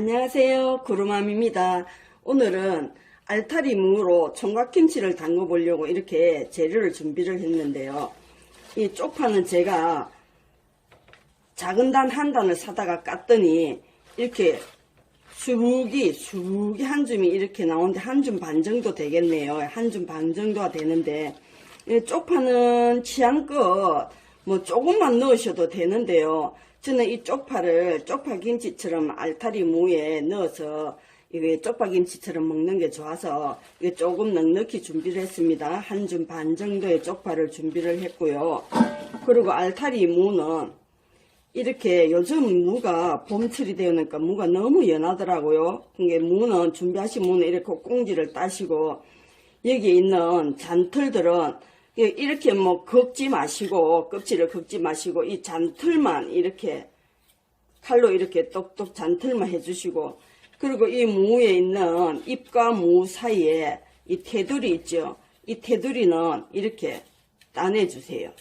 안녕하세요. 구름함입니다. 오늘은 알타리 무로 총각김치를 담궈 보려고 이렇게 재료를 준비를 했는데요. 이 쪽파는 제가 작은 단 한 단을 사다가 깠더니 이렇게 수북이 수북이 한 줌이 이렇게 나오는데 한 줌 반 정도 되겠네요. 한 줌 반 정도가 되는데 이 쪽파는 취향껏 뭐 조금만 넣으셔도 되는데요. 저는 이 쪽파를 쪽파김치처럼 알타리 무에 넣어서 이게 쪽파김치처럼 먹는 게 좋아서 이게 조금 넉넉히 준비를 했습니다. 한 줌 반 정도의 쪽파를 준비를 했고요. 그리고 알타리 무는 이렇게 요즘 무가 봄철이 되니까 무가 너무 연하더라고요. 그게 무는 준비하신 무는 이렇게 꽁지를 따시고 여기에 있는 잔털들은 이렇게 뭐 긁지 마시고 껍질을 긁지 마시고 이 잔털만 이렇게 칼로 이렇게 똑똑 잔털만 해주시고 그리고 이 무에 있는 잎과 무 사이에 이 테두리 있죠. 이 테두리는 이렇게 따내주세요.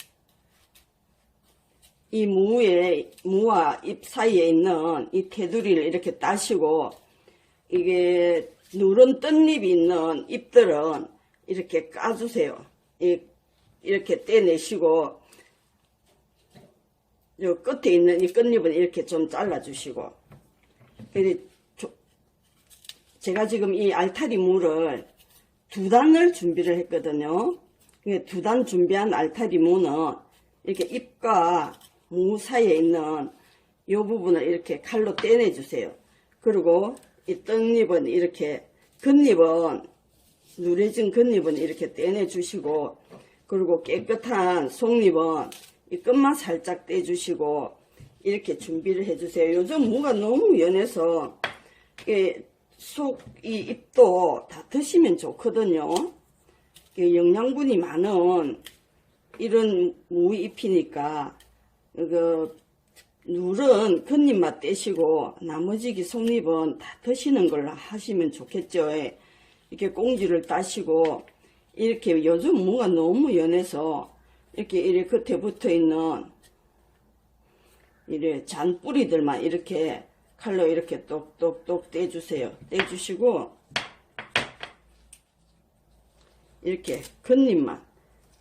이 무에 무와 잎 사이에 있는 이 테두리를 이렇게 따시고 이게 누런 뜬잎이 있는 잎들은 이렇게 까주세요. 이, 이렇게 떼내시고 요 끝에 있는 이 끝잎은 이렇게 좀 잘라주시고 제가 지금 이 알타리 무를 두 단을 준비를 했거든요. 두 단 준비한 알타리 무는 이렇게 잎과 무 사이에 있는 이 부분을 이렇게 칼로 떼내 주세요. 그리고 이 떡잎은 이렇게 겉잎은 누래진 겉잎은 이렇게 떼내 주시고 그리고 깨끗한 속잎은 이 끝만 살짝 떼주시고 이렇게 준비를 해주세요. 요즘 무가 너무 연해서 속 이 잎도 다 드시면 좋거든요. 영양분이 많은 이런 무잎이니까 그 누른 겉잎만 떼시고 나머지 속잎은 다 드시는 걸로 하시면 좋겠죠. 이렇게 꽁지를 따시고 이렇게 요즘 무가 너무 연해서 이렇게 이렇게 겉에 붙어 있는 이래 잔뿌리들만 이렇게 칼로 이렇게 똑똑똑 떼주세요. 떼주시고 이렇게 겉잎만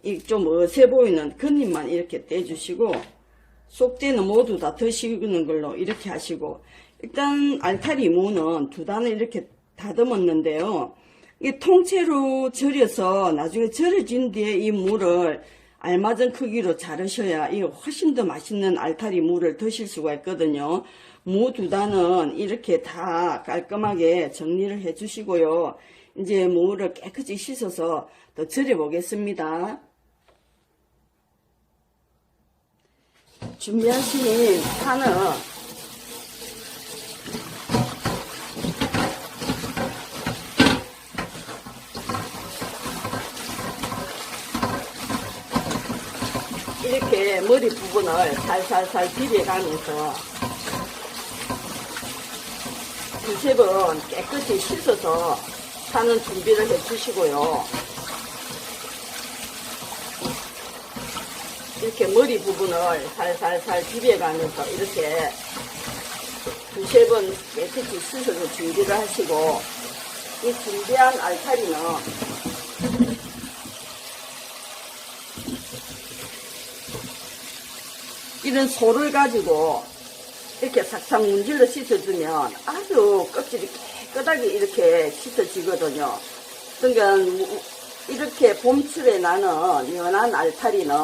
이좀 어세 보이는 겉잎만 이렇게 떼주시고 속대는 모두 다 드시는 걸로 이렇게 하시고 일단 알타리 무는 두 단을 이렇게 다듬었는데요. 이 통째로 절여서 나중에 절여진 뒤에 이 무를 알맞은 크기로 자르셔야 이 훨씬 더 맛있는 알타리 무를 드실 수가 있거든요. 무 두 단은 이렇게 다 깔끔하게 정리를 해 주시고요. 이제 무를 깨끗이 씻어서 더 절여 보겠습니다. 준비하신 파는 머리 부분을 살살살 비벼가면서 번 깨끗이 씻어서 파는 준비를 해 주시고요. 이렇게 머리 부분을 살살살 비벼가면서 이렇게 두세 번 깨끗이 씻어서 준비를 하시고 이 준비한 알타리는 이런 소를 가지고 이렇게 삭삭 문질러 씻어주면 아주 껍질이 깨끗하게 이렇게 씻어지거든요. 그러니까 이렇게 봄철에 나는 연한 알타리는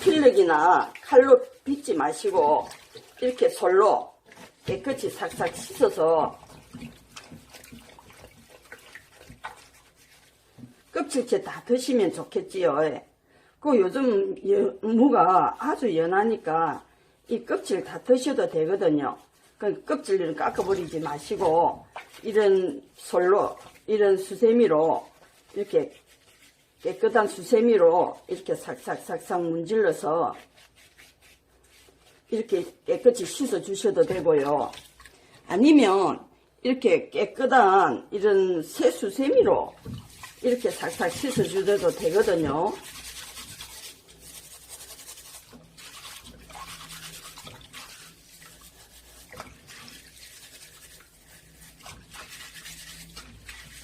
필력이나 칼로 빗지 마시고 이렇게 솔로 깨끗이 삭삭 씻어서 껍질째 다 드시면 좋겠지요. 그 요즘 무가 아주 연하니까 이 껍질 다 드셔도 되거든요. 그 껍질을 깎아버리지 마시고 이런 솔로 이런 수세미로 이렇게 깨끗한 수세미로 이렇게 삭삭삭삭 문질러서 이렇게 깨끗이 씻어 주셔도 되고요. 아니면 이렇게 깨끗한 이런 새 수세미로 이렇게 삭삭 씻어 주셔도 되거든요.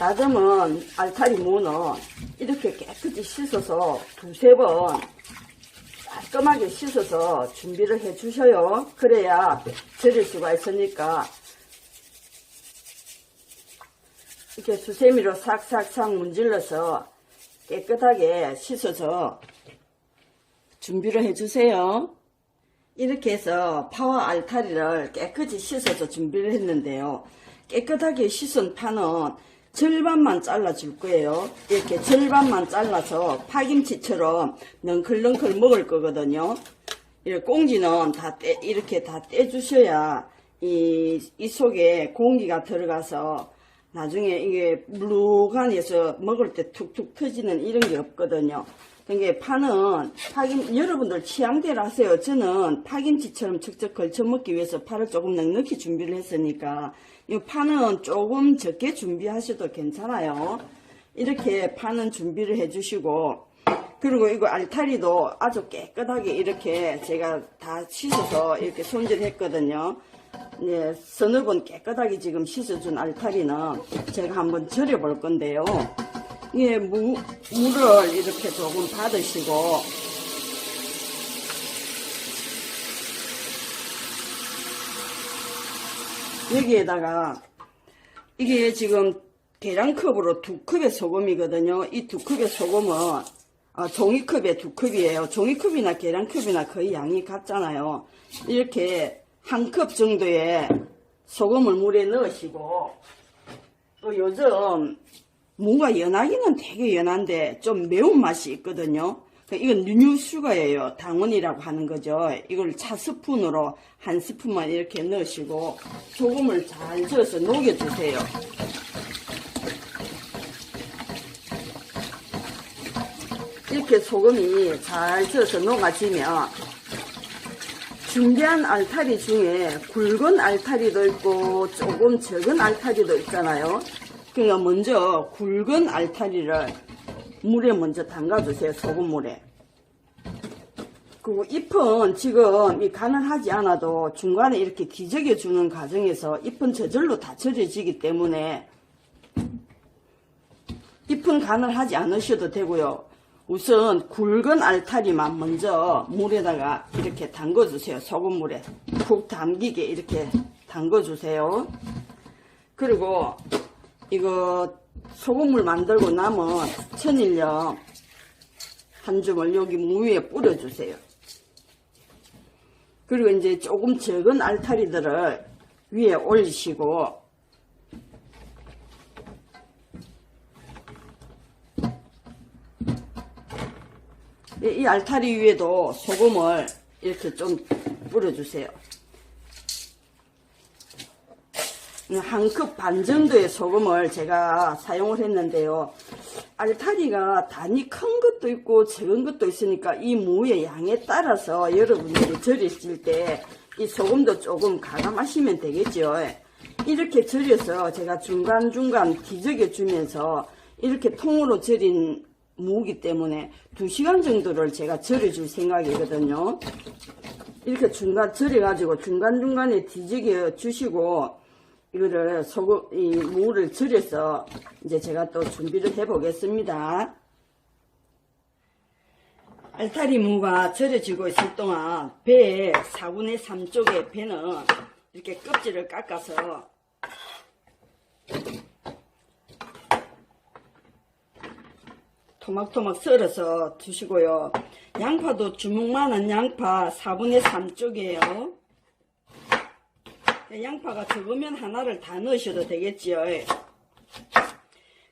다듬은 알타리 무는 이렇게 깨끗이 씻어서 두세 번 깔끔하게 씻어서 준비를 해 주셔요. 그래야 절일 수가 있으니까 이렇게 수세미로 싹싹싹 문질러서 깨끗하게 씻어서 준비를 해 주세요. 이렇게 해서 파와 알타리를 깨끗이 씻어서 준비를 했는데요. 깨끗하게 씻은 파는 절반만 잘라줄 거예요. 이렇게 절반만 잘라서 파김치처럼 넝클넝클 먹을 거거든요. 이 꽁지는 다 떼, 이렇게 다 떼주셔야 이, 이 속에 공기가 들어가서 나중에 이게 물간에서 먹을 때 툭툭 터지는 이런 게 없거든요. 그게 파는 파김 여러분들 취향대로 하세요. 저는 파김치처럼 척척 걸쳐 먹기 위해서 파를 조금 넉넉히 준비를 했으니까 이 파는 조금 적게 준비하셔도 괜찮아요. 이렇게 파는 준비를 해주시고 그리고 이거 알타리도 아주 깨끗하게 이렇게 제가 다 씻어서 이렇게 손질했거든요. 네, 서너 번 깨끗하게 지금 씻어준 알타리는 제가 한번 절여 볼 건데요. 예, 무, 물을 이렇게 조금 받으시고, 여기에다가, 이게 지금 계량컵으로 두 컵의 소금이거든요. 이 두 컵의 소금은, 아, 종이컵에 두 컵이에요. 종이컵이나 계량컵이나 거의 양이 같잖아요. 이렇게 한 컵 정도의 소금을 물에 넣으시고, 또 요즘 무가 연하기는 되게 연한데 좀 매운맛이 있거든요. 그 이건 뉴뉴슈가예요. 당원이라고 하는 거죠. 이걸 차 스푼으로 한 스푼만 이렇게 넣으시고 소금을 잘 저어서 녹여주세요. 이렇게 소금이 잘 저어서 녹아지면 준비한 알타리 중에 굵은 알타리도 있고 조금 적은 알타리도 있잖아요. 그러니까 먼저 굵은 알타리를 물에 먼저 담가주세요. 소금물에. 그리고 잎은 지금 이 간을 하지 않아도 중간에 이렇게 기저겨 주는 과정에서 잎은 저절로 다 절여지기 때문에 잎은 간을 하지 않으셔도 되고요. 우선 굵은 알타리만 먼저 물에다가 이렇게 담궈주세요. 소금물에 푹 담기게 이렇게 담궈주세요. 그리고 이거 소금물 만들고 남은 천일염 한 줌을 여기 무 위에 뿌려주세요. 그리고 이제 조금 적은 알타리들을 위에 올리시고 이- 이 알타리 위에도 소금을 이렇게 좀 뿌려주세요. 한 컵 반 정도의 소금을 제가 사용을 했는데요. 알타리가 단이 큰 것도 있고 적은 것도 있으니까 이 무의 양에 따라서 여러분들이 절이실 때 이 소금도 조금 가감하시면 되겠죠. 이렇게 절여서 제가 중간중간 뒤적여 주면서 이렇게 통으로 절인 무기 때문에 2시간 정도를 제가 절여줄 생각이거든요. 이렇게 중간 절여가지고 중간중간에 뒤적여 주시고 이거를 소금, 이 무를 절여서 이제 제가 또 준비를 해 보겠습니다. 알타리 무가 절여지고 있을 동안 배의 4분의 3쪽의 배는 이렇게 껍질을 깎아서 토막토막 썰어서 두시고요. 양파도 주먹만한 양파 4분의 3쪽이에요. 양파가 적으면 하나를 다 넣으셔도 되겠지요.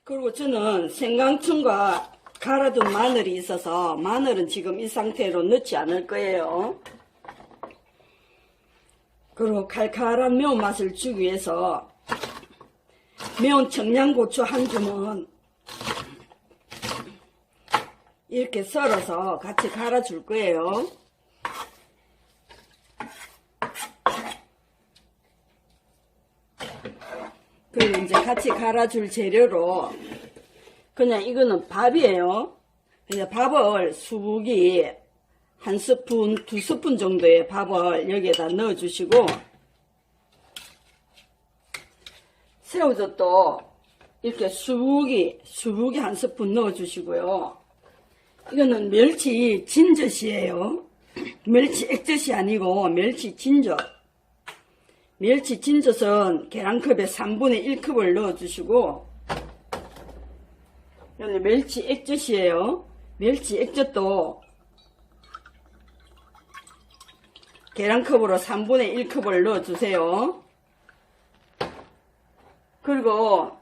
그리고 저는 생강청과 갈아둔 마늘이 있어서 마늘은 지금 이 상태로 넣지 않을 거예요. 그리고 칼칼한 매운맛을 주기 위해서 매운 청양고추 한 줌은 이렇게 썰어서 같이 갈아줄 거예요. 그리고 이제 같이 갈아줄 재료로 그냥 이거는 밥이에요. 그냥 밥을 수북이 한 스푼, 두 스푼 정도의 밥을 여기에다 넣어주시고 새우젓도 이렇게 수북이, 수북이 한 스푼 넣어주시고요. 이거는 멸치 진젓이에요. 멸치 액젓이 아니고 멸치 진젓. 멸치 진젓은 계란컵에 3분의 1컵을 넣어주시고, 여기 멸치 액젓이에요. 멸치 액젓도 계란컵으로 3분의 1컵을 넣어주세요. 그리고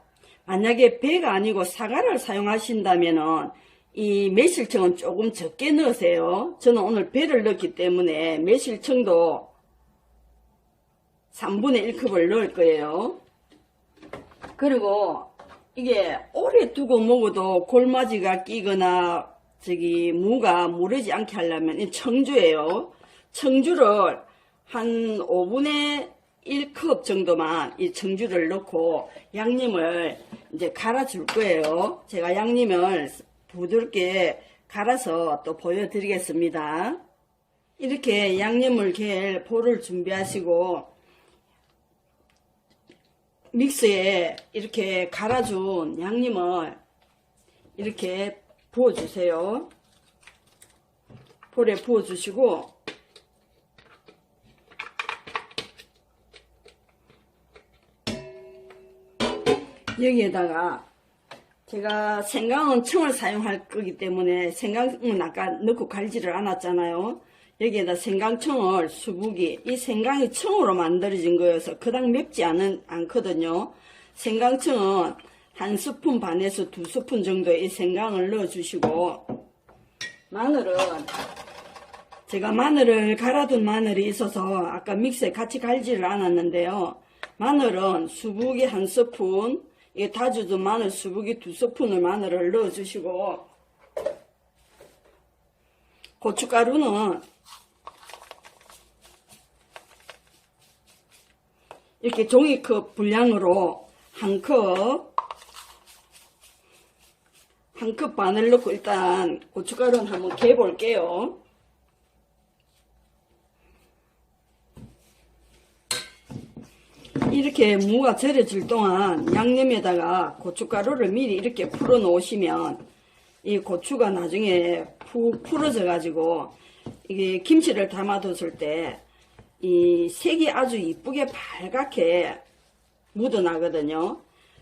만약에 배가 아니고 사과를 사용하신다면 은 이 매실청은 조금 적게 넣으세요. 저는 오늘 배를 넣기 때문에 매실청도 3분의 1컵을 넣을 거예요. 그리고 이게 오래 두고 먹어도 골마지가 끼거나 저기 무가 무르지 않게 하려면 이 청주예요. 청주를 한 5분의 1컵 정도만 이 청주를 넣고 양념을 이제 갈아줄 거예요. 제가 양념을 부드럽게 갈아서 또 보여드리겠습니다. 이렇게 양념을 갤 볼을 준비하시고 믹스에 이렇게 갈아준 양념을 이렇게 부어주세요. 볼에 부어주시고 여기에다가 제가 생강은 청을 사용할 거기 때문에 생강은 아까 넣고 갈지를 않았잖아요. 여기에다 생강청을 수북이 이 생강이 청으로 만들어진 거여서 그닥 맵지 않은, 않거든요. 생강청은 한 스푼 반에서 두 스푼 정도의 이 생강을 넣어주시고 마늘은 제가 마늘을 갈아둔 마늘이 있어서 아까 믹스에 같이 갈지를 않았는데요. 마늘은 수북이 한 스푼, 이 다져둔 마늘 수북이 두 스푼을 마늘을 넣어주시고 고춧가루는 이렇게 종이컵 분량으로 한 컵, 한 컵 반을 넣고 일단 고춧가루는 한번 개 볼게요. 이렇게 무가 절여질 동안 양념에다가 고춧가루를 미리 이렇게 풀어 놓으시면 이 고추가 나중에 푹 풀어져 가지고 이게 김치를 담아뒀을 때 이 색이 아주 이쁘게 빨갛게 묻어나거든요.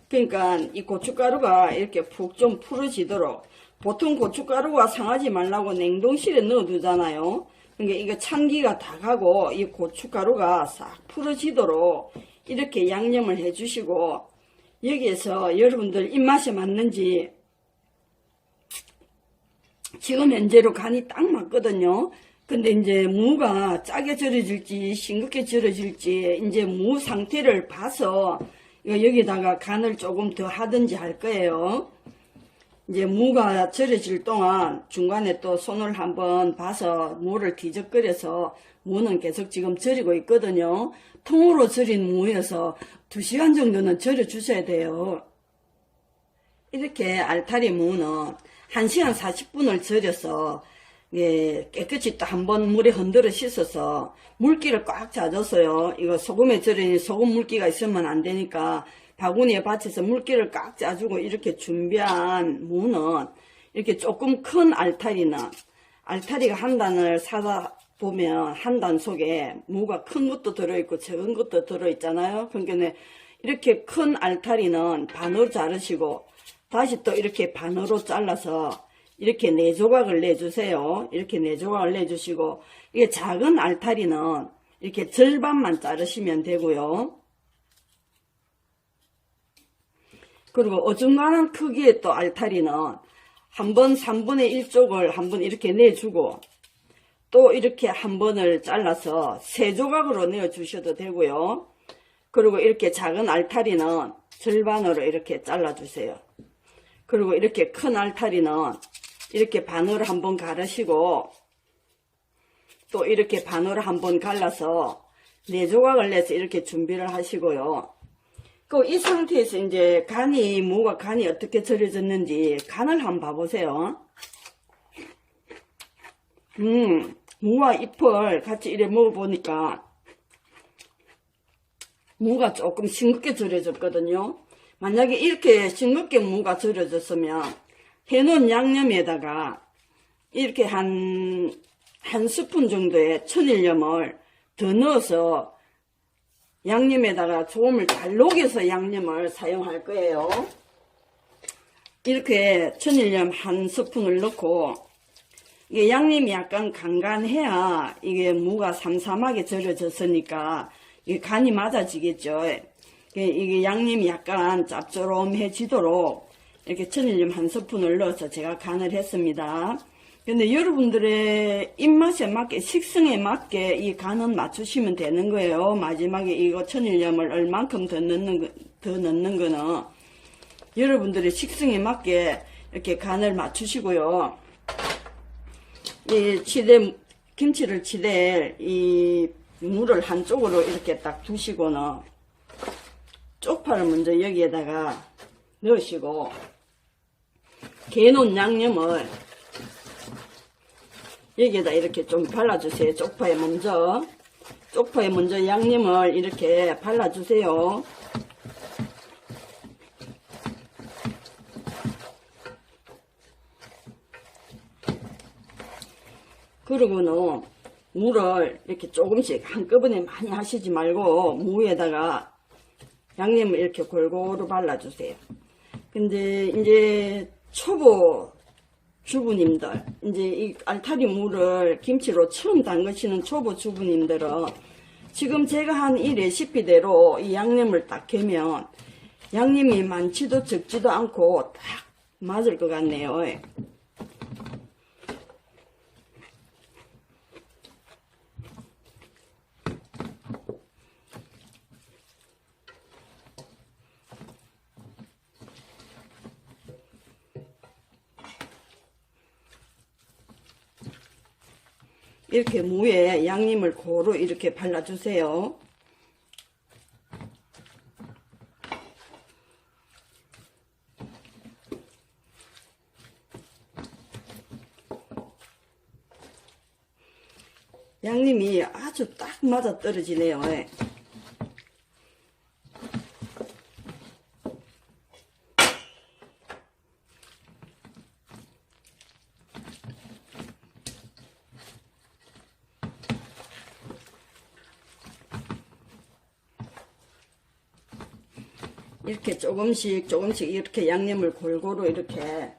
그러니까 이 고춧가루가 이렇게 푹 좀 풀어지도록 보통 고춧가루가 상하지 말라고 냉동실에 넣어두잖아요. 그러니까 이거 찬기가 다 가고 이 고춧가루가 싹 풀어지도록 이렇게 양념을 해주시고 여기에서 여러분들 입맛에 맞는지 지금 현재로 간이 딱 맞거든요. 근데 이제 무가 짜게 절여질지 싱겁게 절여질지 이제 무 상태를 봐서 여기다가 간을 조금 더 하든지 할 거예요. 이제 무가 절여질 동안 중간에 또 손을 한번 봐서 무를 뒤적거려서 무는 계속 지금 절이고 있거든요. 통으로 절인 무여서 2시간 정도는 절여 주셔야 돼요. 이렇게 알타리 무는 1시간 40분을 절여서 예, 깨끗이 또 한 번 물에 흔들어 씻어서 물기를 꽉 짜줬어요. 이거 소금에 절이니 소금 물기가 있으면 안 되니까 바구니에 받쳐서 물기를 꽉 짜주고 이렇게 준비한 무는 이렇게 조금 큰 알타리는 알타리가 한 단을 사다 보면 한 단 속에 무가 큰 것도 들어있고 적은 것도 들어있잖아요. 그러니까 이렇게 큰 알타리는 반으로 자르시고 다시 또 이렇게 반으로 잘라서 이렇게 네 조각을 내주세요. 이렇게 네 조각을 내주시고 이게 작은 알타리는 이렇게 절반만 자르시면 되고요. 그리고 어중간한 크기의 또 알타리는 한 번 3분의 1쪽을 한 번 이렇게 내주고 또 이렇게 한 번을 잘라서 세 조각으로 내어 주셔도 되고요. 그리고 이렇게 작은 알타리는 절반으로 이렇게 잘라 주세요. 그리고 이렇게 큰 알타리는 이렇게 반으로 한번 가르시고 또 이렇게 반으로 한번 갈라서 네 조각을 내서 이렇게 준비를 하시고요. 그 이 상태에서 이제 간이 무가 간이 어떻게 절여졌는지 간을 한번 봐보세요. 음, 무와 잎을 같이 이래 먹어보니까 무가 조금 싱겁게 절여졌거든요. 만약에 이렇게 싱겁게 무가 절여졌으면 해놓은 양념에다가 이렇게 한, 한 스푼 정도의 천일염을 더 넣어서 양념에다가 조금을 잘 녹여서 양념을 사용할 거예요. 이렇게 천일염 한 스푼을 넣고 이게 양념이 약간 간간해야 이게 무가 삼삼하게 절여졌으니까 이게 간이 맞아지겠죠. 이게- 이게 양념이 약간 짭조름해지도록 이렇게 천일염 한 스푼을 넣어서 제가 간을 했습니다. 근데 여러분들의 입맛에 맞게 식성에 맞게 이 간은 맞추시면 되는 거예요. 마지막에 이거 천일염을 얼만큼 더 넣는 거- 더 넣는 거는 여러분들의 식성에 맞게 이렇게 간을 맞추시고요. 이 치대 김치를 치댈 이 물을 한쪽으로 이렇게 딱 두시고는 쪽파를 먼저 여기에다가 넣으시고 개놓은 양념을 여기에다 이렇게 좀 발라주세요. 쪽파에 먼저 쪽파에 먼저 양념을 이렇게 발라주세요. 그러고는 물을 이렇게 조금씩 한꺼번에 많이 하시지 말고 무에다가 양념을 이렇게 골고루 발라주세요. 근데 이제 초보 주부님들, 이제 이 알타리 무를 김치로 처음 담그시는 초보 주부님들은 지금 제가 한 이 레시피대로 이 양념을 딱 개면 양념이 많지도 적지도 않고 딱 맞을 것 같네요. 이렇게 무에 양념을 고루 이렇게 발라주세요. 양념이 아주 딱 맞아 떨어지네요. 예. 이렇게 조금씩 조금씩 이렇게 양념을 골고루 이렇게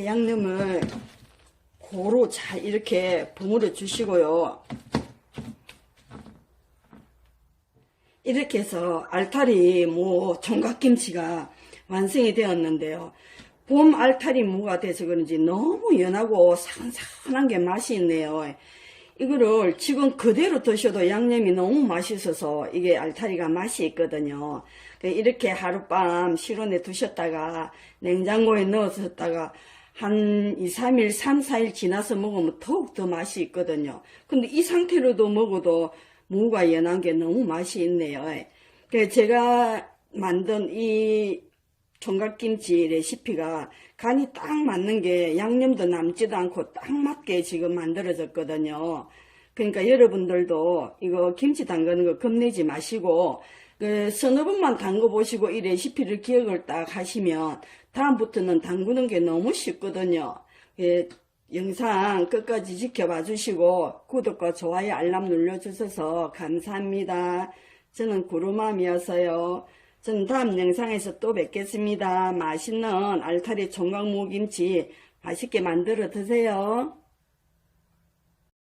이렇게 양념을 고루 잘 이렇게 버무려 주시고요. 이렇게 해서 알타리 무 총각김치가 완성이 되었는데요. 봄 알타리 무가 돼서 그런지 너무 연하고 산산한 게 맛이 있네요. 이거를 지금 그대로 드셔도 양념이 너무 맛있어서 이게 알타리가 맛이 있거든요. 이렇게 하룻밤 실온에 두셨다가 냉장고에 넣어뒀다가 한 2, 3일, 3, 4일 지나서 먹으면 더욱 더 맛이 있거든요. 근데 이 상태로도 먹어도 무가 연한 게 너무 맛이 있네요. 그래서 제가 만든 이 총각김치 레시피가 간이 딱 맞는 게 양념도 남지도 않고 딱 맞게 지금 만들어졌거든요. 그러니까 여러분들도 이거 김치 담그는 거 겁내지 마시고 그 서너 번만 담궈 보시고 이 레시피를 기억을 딱 하시면 다음부터는 담그는 게 너무 쉽거든요. 예, 영상 끝까지 지켜봐 주시고 구독과 좋아요 알람 눌러주셔서 감사합니다. 저는 구루맘이어서요. 저는 다음 영상에서 또 뵙겠습니다. 맛있는 알타리 총각무김치 맛있게 만들어 드세요.